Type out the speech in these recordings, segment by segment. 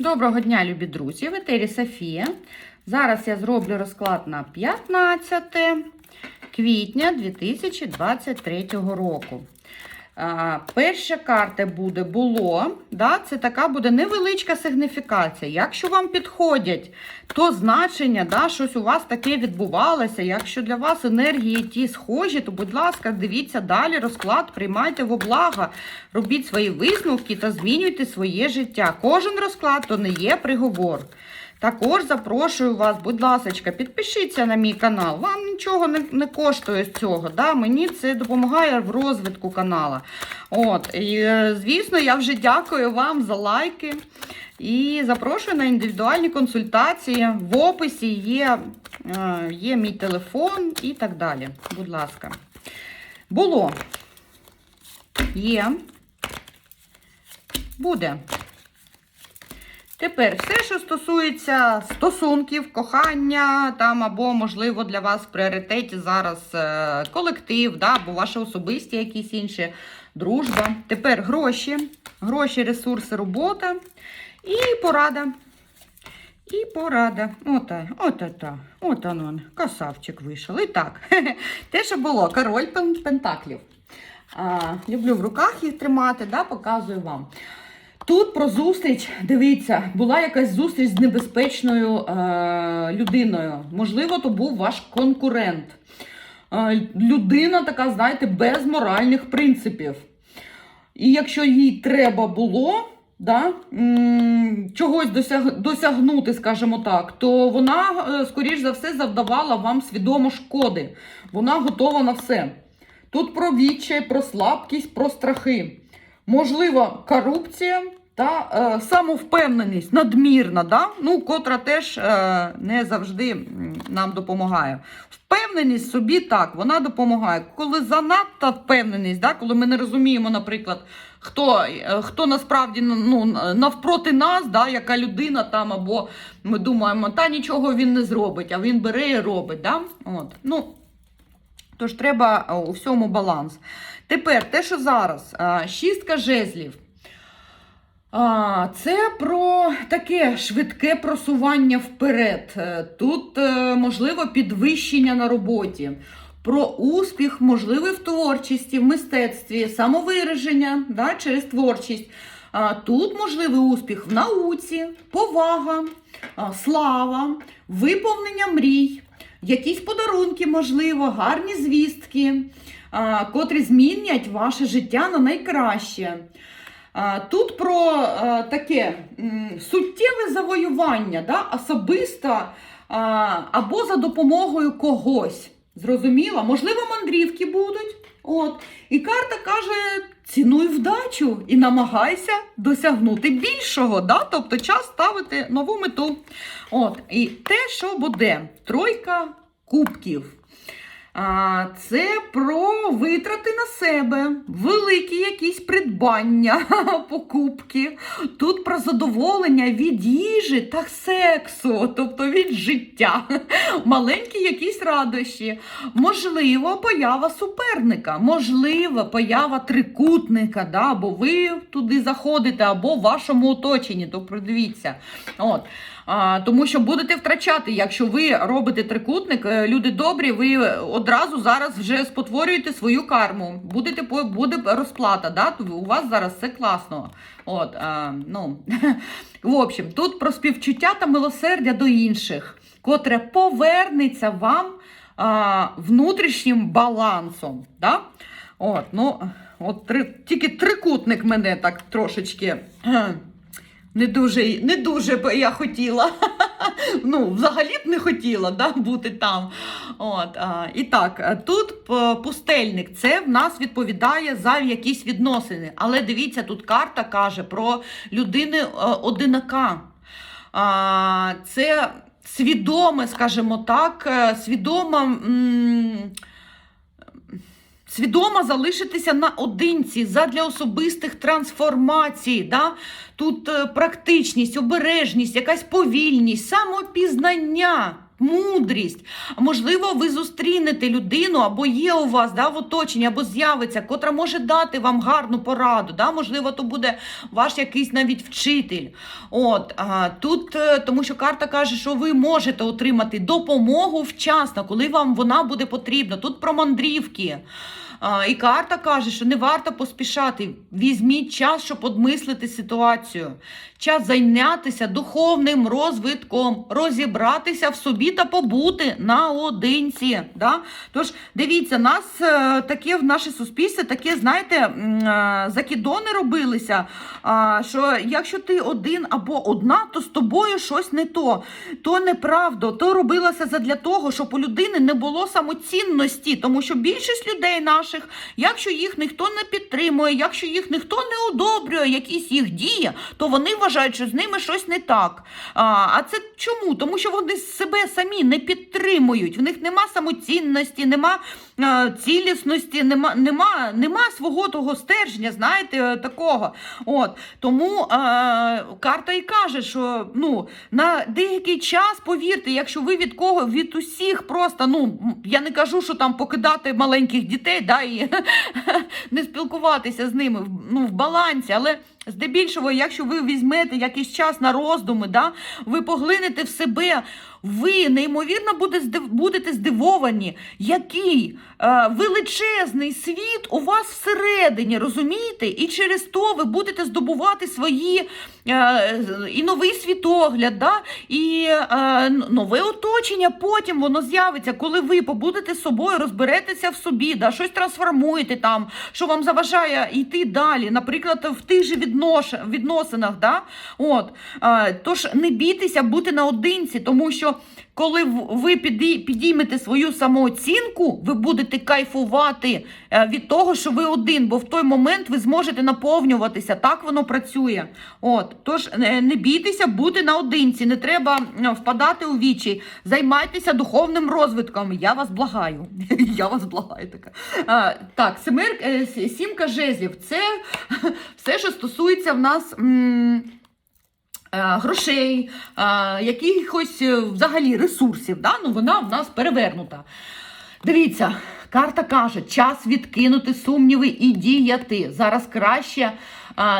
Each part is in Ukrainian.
Доброго дня, любі друзі! В етері Софія. Зараз я зроблю розклад на 15 квітня 2023 року. Перша карта буде було. Да, це така буде невеличка сигніфікація. Якщо вам підходять, то значення, да, щось у вас таке відбувалося. Якщо для вас енергії ті схожі, то, будь ласка, дивіться далі розклад, приймайте во благо, робіть свої висновки та змінюйте своє життя. Кожен розклад то не є приговор. Також запрошую вас, будь ласка, підпишіться на мій канал. Вам нічого не, не коштує з цього. Да? Мені це допомагає в розвитку канала. От, і, е, звісно, я вже дякую вам за лайки. І запрошую на індивідуальні консультації. В описі є, е, є мій телефон і так далі. Будь ласка. Було. Є. Буде. Тепер все, що стосується стосунків, кохання, там або, можливо, для вас в пріоритеті зараз е, колектив, да, або ваші особисті якісь інші дружба. Тепер гроші, гроші, ресурси, робота і порада. І порада. Ота, ота, от он, красавчик вийшов. І так, те, що було, король пентаклів. А, люблю в руках їх тримати, да, показую вам. Тут про зустріч, дивіться, була якась зустріч з небезпечною е, людиною. Можливо, то був ваш конкурент. Е, людина така, знаєте, без моральних принципів. І якщо їй треба було да, чогось досяг, досягнути, скажімо так, то вона, е, скоріш за все, завдавала вам свідомо шкоди. Вона готова на все. Тут про відчай, про слабкість, про страхи. Можливо, корупція та е, самовпевненість надмірна, да? ну, котра теж е, не завжди нам допомагає. Впевненість собі так, вона допомагає. Коли занадто впевненість, да? коли ми не розуміємо, наприклад, хто, е, хто насправді ну, навпроти нас, да? яка людина там, або ми думаємо, та нічого він не зробить, а він бере і робить. Да? От. Ну, Тож треба у всьому баланс. Тепер те, що зараз, а, шістка жезлів. А, Це про таке швидке просування вперед. Е, Тут е, можливо підвищення на роботі. Про успіх, можливий в творчості, в мистецтві, самовираження да, через творчість. А, Тут можливий успіх в науці, повага, слава, виповнення мрій, якісь подарунки, можливо, гарні звістки, а, котрі змінять ваше життя на найкраще. Тут про таке суттєве завоювання, да, особисто або за допомогою когось. Зрозуміла? Можливо, мандрівки будуть. От. І карта каже: цінуй вдачу і намагайся досягнути більшого. Да? Тобто час ставити нову мету. От. І те, що буде, тройка кубків. Це про витрати на себе, великі якісь придбання, покупки. Тут про задоволення від їжі та сексу, тобто від життя, маленькі якісь радощі. Можливо, поява суперника, можливо, поява трикутника, да, або ви туди заходите, або в вашому оточенні, то придивіться. От. А, тому що будете втрачати, якщо ви робите трикутник, е, люди добрі, ви одразу зараз вже спотворюєте свою карму. Будете буде розплата. Да? У вас зараз все класно. От, а, ну, в общем, тут про співчуття та милосердя до інших, котре повернеться вам а, внутрішнім балансом. Да? От, ну, от три, тільки трикутник мене так трошечки. Не дуже, не дуже б я хотіла. Ну, взагалі б не хотіла да, бути там. От, а, і так, е, тут пустельник, це в нас відповідає за якісь відносини. Але дивіться, тут карта каже про людини е, це свідоме, скажімо так, е, свідома. м, Свідомо залишитися наодинці задля особистих трансформацій. Да? Тут е, практичність, обережність, якась повільність, самопізнання. Мудрість. Можливо, ви зустрінете людину, або є у вас да, в оточенні, або з'явиться, котра може дати вам гарну пораду. Да? Можливо, то буде ваш якийсь навіть вчитель. От, а, тут, е, Тому що карта каже, що ви можете отримати допомогу вчасно, коли вам вона буде потрібна. Тут про мандрівки. І карта каже, що не варто поспішати. Візьміть час, щоб одмислити ситуацію. Час зайнятися духовним розвитком, розібратися в собі та побути наодинці. Да? Тож, дивіться, нас е, таке в наше суспільство, таке, знаєте, е, закидони робилися. Що якщо ти один або одна, то з тобою щось не то, то неправда, то робилося задля того, щоб у людини не було самоцінності, тому що більшість людей наших, якщо їх ніхто не підтримує, якщо їх ніхто не одобрює, якісь їх дії, то вони вважають, що з ними щось не так. А це чому? Тому що вони себе самі не підтримують. В них нема самоцінності, нема е, цілісності, нема, нема, нема свого того стержня, знаєте, е, такого. От тому е, карта і каже, що ну на деякий час, повірте, якщо ви від кого від усіх просто ну я не кажу, що там покидати маленьких дітей, да і не спілкуватися з ними ну, в балансі, але. Здебільшого, якщо ви візьмете якийсь час на роздуми, да, ви поглинете в себе, ви неймовірно будете здивовані, який е, величезний світ у вас всередині, розумієте? І через то ви будете здобувати свої е, і новий світогляд, да, і е, нове оточення. Потім воно з'явиться, коли ви побудете з собою, розберетеся в собі, да, щось трансформуєте там, що вам заважає йти далі, наприклад, в тих же віднош... відносинах. Да? От, е, тож не бійтеся бути наодинці, тому що коли ви підій- підіймете свою самооцінку, ви будете кайфувати е, від того, що ви один, бо в той момент ви зможете наповнюватися. Так воно працює. От, тож е, не бійтеся бути наодинці, не треба впадати у вічі. Займайтеся духовним розвитком. Я вас благаю. Я вас благаю така. Так, е, сімка жезлів. Це все, що стосується в нас. Е, Грошей, е, якихось е, взагалі ресурсів, да? ну, вона в нас перевернута. Дивіться, карта каже, час відкинути сумніви і діяти. Зараз краще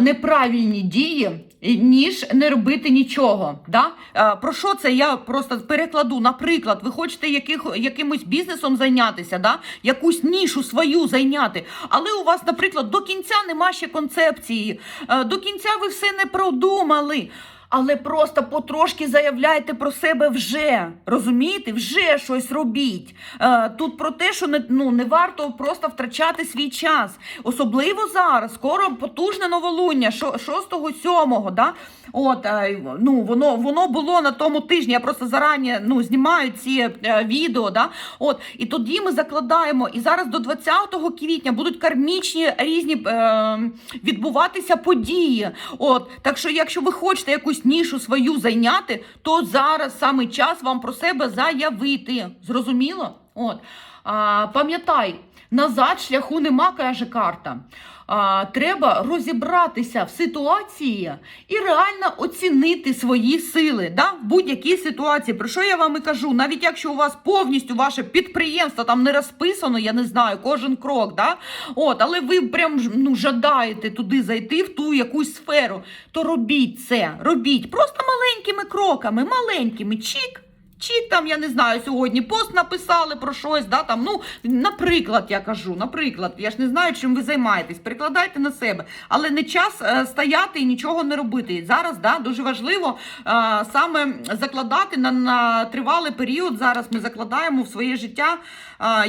неправильні дії, ніж не робити нічого. Да? Про що це я просто перекладу? Наприклад, ви хочете яких, якимось бізнесом зайнятися, да? якусь нішу свою зайняти, але у вас, наприклад, до кінця нема ще концепції, до кінця ви все не продумали. Але просто потрошки заявляйте про себе вже. Розумієте? Вже щось робіть. Е, тут про те, що не, ну, не варто просто втрачати свій час. Особливо зараз, скоро потужне новолуння, 6-7. Да? От, е, ну, воно, воно було на тому тижні. Я просто зарані ну, знімаю ці е, відео. Да? От, і тоді ми закладаємо. І зараз до 20 квітня будуть кармічні різні е, відбуватися події. От, так що, якщо ви хочете якусь нішу свою зайняти, то зараз саме час вам про себе заявити. Зрозуміло? От. А, пам'ятай, назад шляху нема, каже карта. А, треба розібратися в ситуації і реально оцінити свої сили да? в будь-якій ситуації. Про що я вам і кажу? Навіть якщо у вас повністю ваше підприємство там не розписано, я не знаю, кожен крок, да? От, але ви прям ну, жадаєте туди зайти в ту якусь сферу, то робіть це, робіть просто маленькими кроками, маленькими, чік. Чи там, я не знаю, сьогодні пост написали про щось, да, там, ну, наприклад, я кажу, наприклад, я ж не знаю, чим ви займаєтесь, перекладайте на себе. Але не час е, стояти і нічого не робити. Зараз да, дуже важливо е, саме закладати на, на тривалий період. Зараз ми закладаємо в своє життя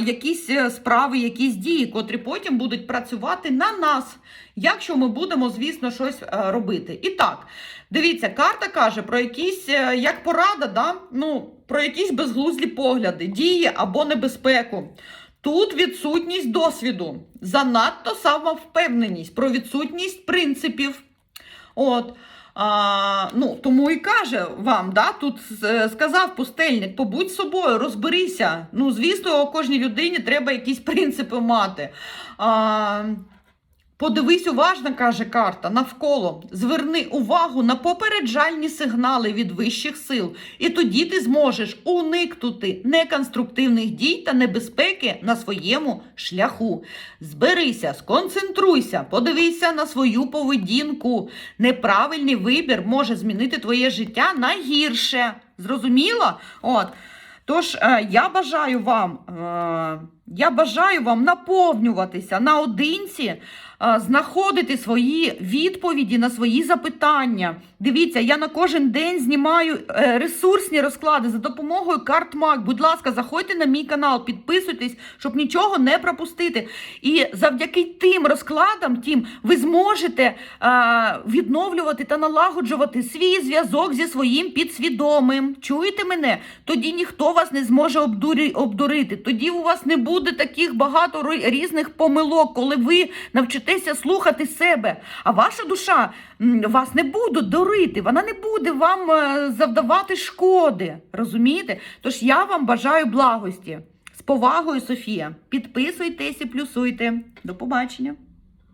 якісь е, справи, якісь дії, котрі потім будуть працювати на нас, якщо ми будемо, звісно, щось е, робити. І так. Дивіться, карта каже про якісь, е, як порада, да? ну, про якісь безглузді погляди, дії або небезпеку. Тут відсутність досвіду, занадто самовпевненість, про відсутність принципів. От. А, ну, тому і каже вам, да, тут е, сказав пустельник, побудь собою, розберися. Ну, звісно, кожній людині треба якісь принципи мати. А, Подивись уважно, каже карта, навколо. Зверни увагу на попереджальні сигнали від вищих сил, і тоді ти зможеш уникнути неконструктивних дій та небезпеки на своєму шляху. Зберися, сконцентруйся, подивися на свою поведінку. Неправильний вибір може змінити твоє життя на гірше. Зрозуміло? От. Тож е, я бажаю вам, е, я бажаю вам наповнюватися наодинці, е, знаходити свої відповіді на свої запитання. Дивіться, я на кожен день знімаю е, ресурсні розклади за допомогою карт МАК. Будь ласка, заходьте на мій канал, підписуйтесь, щоб нічого не пропустити. І завдяки тим розкладам, тим ви зможете е, відновлювати та налагоджувати свій зв'язок зі своїм підсвідомим. Чуєте мене? Тоді ніхто вас не зможе обдурити. Тоді у вас не буде таких багато різних помилок, коли ви навчитеся слухати себе. А ваша душа вас не буде дурити, вона не буде вам е, завдавати шкоди. Розумієте? Тож я вам бажаю благості. З повагою, Софія. Підписуйтесь і плюсуйте. До побачення.